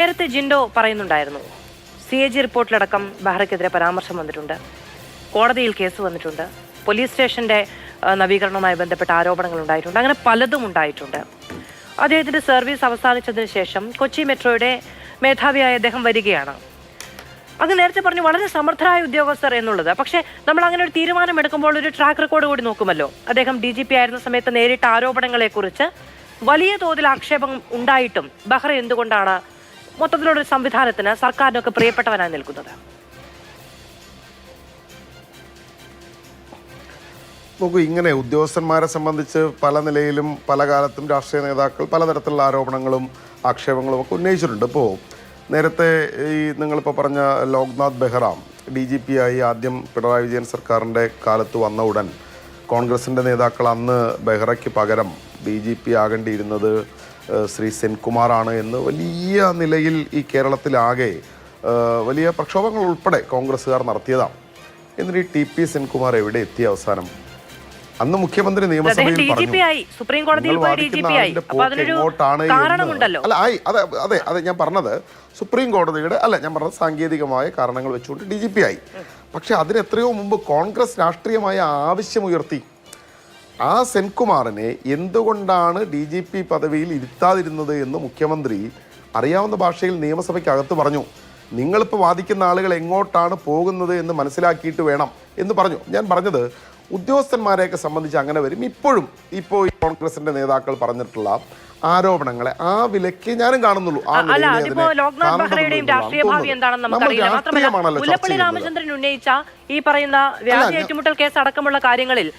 നേരത്തെ ജിൻഡോ പറയുന്നുണ്ടായിരുന്നു. സി എ ജി റിപ്പോർട്ടിലടക്കം ബഹ്റയ്ക്കെതിരെ പരാമർശം വന്നിട്ടുണ്ട്. കോടതിയിൽ കേസ് വന്നിട്ടുണ്ട്. പോലീസ് സ്റ്റേഷന്റെ ആ, നവീകരണവുമായി ബന്ധപ്പെട്ട ആരോപണങ്ങൾ ഉണ്ടായിട്ടുണ്ട് അങ്ങനെ പലതും ഉണ്ടായിട്ടുണ്ട്. അദ്ദേഹത്തിന്റെ സർവീസ് അവസാനിച്ചതിന് ശേഷം കൊച്ചി മെട്രോയുടെ മേധാവിയായ അദ്ദേഹം വരികയാണ്. അത് നേരത്തെ പറഞ്ഞു വളരെ സമർത്ഥരായ ഉദ്യോഗസ്ഥർ എന്നുള്ളത്. പക്ഷേ നമ്മൾ അങ്ങനെ ഒരു തീരുമാനം എടുക്കുമ്പോൾ ഒരു ട്രാക്ക് റെക്കോർഡ് കൂടി നോക്കുമല്ലോ. അദ്ദേഹം ഡി ജി പി ആയിരുന്ന സമയത്ത് നേരിട്ട ആരോപണങ്ങളെക്കുറിച്ച് വലിയ തോതിൽ ആക്ഷേപം ഉണ്ടായിട്ടും ബഹ്റ എന്തുകൊണ്ടാണ് മൊത്തത്തിലുള്ള സംവിധാനത്തിന് സർക്കാരിനൊക്കെ പ്രിയപ്പെട്ടവനായി നിൽക്കുന്നത്. നോക്കൂ ഇങ്ങനെ ഉദ്യോഗസ്ഥന്മാരെ സംബന്ധിച്ച് പല നിലയിലും പല കാലത്തും രാഷ്ട്രീയ നേതാക്കൾ പലതരത്തിലുള്ള ആരോപണങ്ങളും ആക്ഷേപങ്ങളും ഒക്കെ ഉന്നയിച്ചിട്ടുണ്ട്. ഇപ്പോൾ നേരത്തെ ഈ നിങ്ങളിപ്പോൾ പറഞ്ഞ Loknath Behera D G P ആയി ആദ്യം പിണറായി വിജയൻ സർക്കാരിന്റെ കാലത്ത് വന്ന ഉടൻ കോൺഗ്രസിന്റെ നേതാക്കൾ അന്ന് ബെഹ്റയ്ക്ക് പകരം ഡി ജി പി ആകേണ്ടിയിരുന്നത് ശ്രീ സെൻകുമാറാണ് എന്ന് വലിയ നിലയിൽ ഈ കേരളത്തിലാകെ വലിയ പ്രക്ഷോഭങ്ങൾ ഉൾപ്പെടെ കോൺഗ്രസ്സുകാർ നടത്തിയതാണ്. എന്നിട്ട് ഈ ടി പി സെൻകുമാർ എവിടെ എത്തിയ അവസാനം? അന്ന് മുഖ്യമന്ത്രി നിയമസഭയിൽ പറഞ്ഞു ആയി അല്ല അതെ അതെ അതെ ഞാൻ പറഞ്ഞത് സുപ്രീം കോടതിയുടെ അല്ല ഞാൻ പറഞ്ഞത് സാങ്കേതികമായ കാരണങ്ങൾ വെച്ചുകൊണ്ട് ഡി ജി പി ആയി. പക്ഷെ അതിന് എത്രയോ മുമ്പ് കോൺഗ്രസ് രാഷ്ട്രീയമായ ആവശ്യമുയർത്തി ആ സെൻകുമാറിനെ എന്തുകൊണ്ടാണ് ഡി ജി പി പദവിയിൽ ഇരുത്താതിരുന്നത് എന്ന് മുഖ്യമന്ത്രി അറിയാവുന്ന ഭാഷയിൽ നിയമസഭയ്ക്കകത്ത് പറഞ്ഞു. നിങ്ങളിപ്പോൾ വാദിക്കുന്ന ആളുകൾ എങ്ങോട്ടാണ് പോകുന്നത് എന്ന് മനസ്സിലാക്കിയിട്ട് വേണം എന്ന് പറഞ്ഞു. ഞാൻ പറഞ്ഞത് ഉദ്യോഗസ്ഥന്മാരെയൊക്കെ സംബന്ധിച്ച് അങ്ങനെ വരും. ഇപ്പോഴും ഇപ്പോൾ ഈ കോൺഗ്രസിന്റെ നേതാക്കൾ പറഞ്ഞിട്ടുള്ള ആരോപണങ്ങളെ ആ വിലക്ക് ഞാനും കാണുന്നുള്ളൂ. അല്ല നിലയിലേ അതിപ്പോ അതിനെ ലോക്നാഥ് കാണേണ്ടതുള്ളൂ ബെഹ്റയുടെയും രാഷ്ട്രീയ ഭാവി എന്താണെന്ന് നമുക്കറിയില്ല. മാത്രമല്ല മുല്ലപ്പള്ളി രാമചന്ദ്രൻ ഉന്നയിച്ച ഈ പറയുന്ന വ്യാജ ഏറ്റുമുട്ടൽ കേസ് അടക്കമുള്ള കാര്യങ്ങളിൽ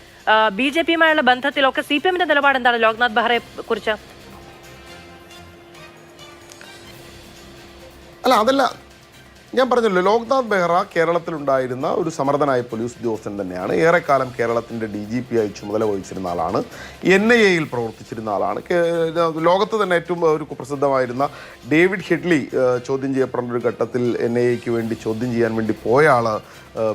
ബി ജെ പിയുമായുള്ള ബന്ധത്തിലൊക്കെ സി പി എമ്മിന്റെ നിലപാട് എന്താണ് ലോക്നാഥ് ബെഹ്റയെ കുറിച്ച്. അല്ല അതല്ല ഞാൻ പറഞ്ഞല്ലോ ലോക്നാഥ് ബെഹ്റ കേരളത്തിലുണ്ടായിരുന്ന ഒരു സമർത്ഥനായ പോലീസ് ഉദ്യോഗസ്ഥൻ തന്നെയാണ്. ഏറെക്കാലം കേരളത്തിന്റെ ഡി ജി പി ആയി ചുമതല വഹിച്ചിരുന്ന ആളാണ്. എൻ ഐ എയിൽ പ്രവർത്തിച്ചിരുന്ന ആളാണ്. ലോകത്ത് തന്നെ ഏറ്റവും ഒരു പ്രസിദ്ധമായിരുന്ന ഡേവിഡ് ഹെഡ്ലി ചോദ്യം ചെയ്യപ്പെടേണ്ട ഒരു ഘട്ടത്തിൽ എൻ ഐ എക്ക് വേണ്ടി ചോദ്യം ചെയ്യാൻ വേണ്ടി പോയ ആൾ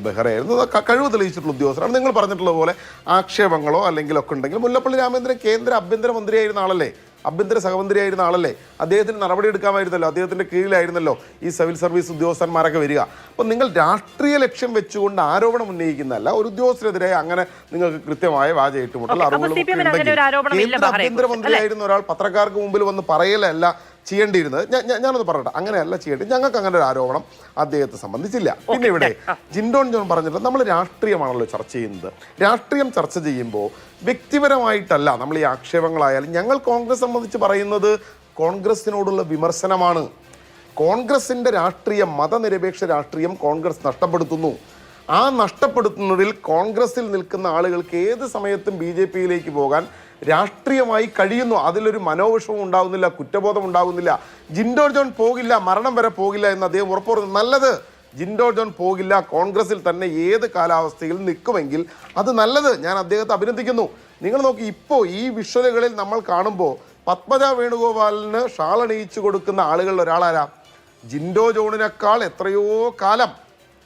ബെഹ്റയായിരുന്നു. കഴിവ് തെളിയിച്ചിട്ടുള്ള ഉദ്യോഗസ്ഥരാണ് നിങ്ങൾ പറഞ്ഞിട്ടുള്ള പോലെ ആക്ഷേപങ്ങളോ അല്ലെങ്കിൽ ഒക്കെ ഉണ്ടെങ്കിൽ മുല്ലപ്പള്ളി രാമചന്ദ്രൻ കേന്ദ്ര ആഭ്യന്തരമന്ത്രിയായിരുന്ന ആളല്ലേ? ആഭ്യന്തര സഹമന്ത്രിയായിരുന്ന ആളല്ലേ? അദ്ദേഹത്തിന് നടപടി എടുക്കാമായിരുന്നല്ലോ. അദ്ദേഹത്തിന്റെ കീഴിലായിരുന്നല്ലോ ഈ സിവിൽ സർവീസ് ഉദ്യോഗസ്ഥന്മാരൊക്കെ വരിക. അപ്പം നിങ്ങൾ രാഷ്ട്രീയ ലക്ഷ്യം വെച്ചുകൊണ്ട് ആരോപണം ഉന്നയിക്കുന്നതല്ല ഒരു ഉദ്യോഗസ്ഥരെതിരെ അങ്ങനെ നിങ്ങൾക്ക് കൃത്യമായ വാച ഏറ്റുമുട്ടൽ അപ്പോൾ അറിവുകളും ഒക്കെ CPM ന് അങ്ങനെ ഒരു ആരോപണം ഉണ്ടെങ്കിൽ ഇല്ല കേന്ദ്ര ബഹ്റയെ ആഭ്യന്തര കുറിച്ച്, മന്ത്രിയായിരുന്ന ഒരാൾ പത്രക്കാർക്ക് മുമ്പിൽ വന്ന് പറയലല്ല ചെയ്യേണ്ടിയിരുന്നത്. ഞാനൊന്ന് പറയട്ടെ. അങ്ങനെയല്ല ചെയ്യേണ്ടത്. ഞങ്ങൾക്ക് അങ്ങനെ ഒരു ആരോപണം അദ്ദേഹത്തെ സംബന്ധിച്ചില്ല. പിന്നെ ഇവിടെ ജിൻഡോൺ ജോൺ പറഞ്ഞിട്ട് നമ്മൾ രാഷ്ട്രീയമാണല്ലോ ചർച്ച ചെയ്യുന്നത്. രാഷ്ട്രീയം ചർച്ച ചെയ്യുമ്പോൾ വ്യക്തിപരമായിട്ടല്ല നമ്മൾ ഈ ആക്ഷേപങ്ങളായാലും ഞങ്ങൾ കോൺഗ്രസ് സംബന്ധിച്ച് പറയുന്നത് കോൺഗ്രസിനോടുള്ള വിമർശനമാണ്. കോൺഗ്രസിന്റെ രാഷ്ട്രീയം മതനിരപേക്ഷ രാഷ്ട്രീയം കോൺഗ്രസ് നഷ്ടപ്പെടുത്തുന്നു. ആ നഷ്ടപ്പെടുത്തുന്നതിൽ കോൺഗ്രസിൽ നിൽക്കുന്ന ആളുകൾക്ക് ഏത് സമയത്തും ബി ജെ പിയിലേക്ക് പോകാൻ രാഷ്ട്രീയമായി കഴിയുന്നു. അതിലൊരു മനോവിഷമം ഉണ്ടാകുന്നില്ല കുറ്റബോധം ഉണ്ടാകുന്നില്ല ജിൻഡോ ജോൺ പോകില്ല മരണം വരെ പോകില്ല എന്ന് അദ്ദേഹം ഉറപ്പുറഞ്ഞു നല്ലത് ജിൻഡോ ജോൺ പോകില്ല കോൺഗ്രസിൽ തന്നെ ഏത് കാലാവസ്ഥയിൽ നിൽക്കുമെങ്കിൽ അത് നല്ലത്. ഞാൻ അദ്ദേഹത്തെ അഭിനന്ദിക്കുന്നു. നിങ്ങൾ നോക്കി ഇപ്പോൾ ഈ വിഷ്വലുകളിൽ നമ്മൾ കാണുമ്പോൾ പത്മജ വേണുഗോപാലിന് ഷാളണിയിച്ചു കൊടുക്കുന്ന ആളുകളിൽ ഒരാളാരാ? ജിൻഡോ ജോണിനേക്കാൾ എത്രയോ കാലം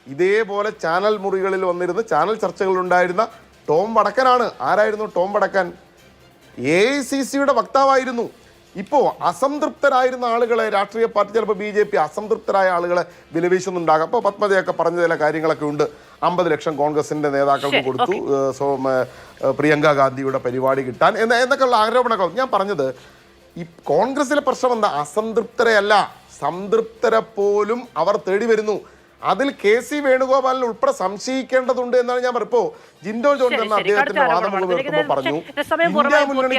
ഇതേപോലെ ചാനൽ മുറികളിൽ വന്നിരുന്ന് ചാനൽ ചർച്ചകളുണ്ടായിരുന്ന ടോം വടക്കനാണ്. ആരായിരുന്നു ടോം വടക്കൻ? എ ഐ സി സിയുടെ വക്താവായിരുന്നു. ഇപ്പോൾ അസംതൃപ്തരായിരുന്ന ആളുകളെ രാഷ്ട്രീയ പാർട്ടി ചിലപ്പോൾ ബി ജെ പി അസംതൃപ്തരായ ആളുകളെ വിലവീശുന്നുണ്ടാകാം അപ്പോൾ പത്മജയൊക്കെ പറഞ്ഞ ചില കാര്യങ്ങളൊക്കെ ഉണ്ട്. അമ്പത് ലക്ഷം കോൺഗ്രസിന്റെ നേതാക്കൾക്ക് കൊടുത്തു. സോ പ്രിയങ്ക ഗാന്ധിയുടെ പരിപാടി കിട്ടാൻ. എന്ന എന്നൊക്കെയുള്ള ആരോപണങ്ങൾ. ഞാൻ പറഞ്ഞത് ഈ കോൺഗ്രസിലെ പ്രശ്നം എന്താ? അസംതൃപ്തരെയല്ല സംതൃപ്തരെ പോലും അവർ തേടി വരുന്നു. അതിൽ കെ സി വേണുഗോപാലിനെ ഉൾപ്പെടെ സംശയിക്കേണ്ടതുണ്ട് എന്നാണ് ഞാൻ പറഞ്ഞപ്പോ ജിൻഡോ ജോൺ. കടുത്ത അദ്ദേഹത്തിന്റെ വാദം. പറഞ്ഞു ഇന്ത്യ മുന്നണി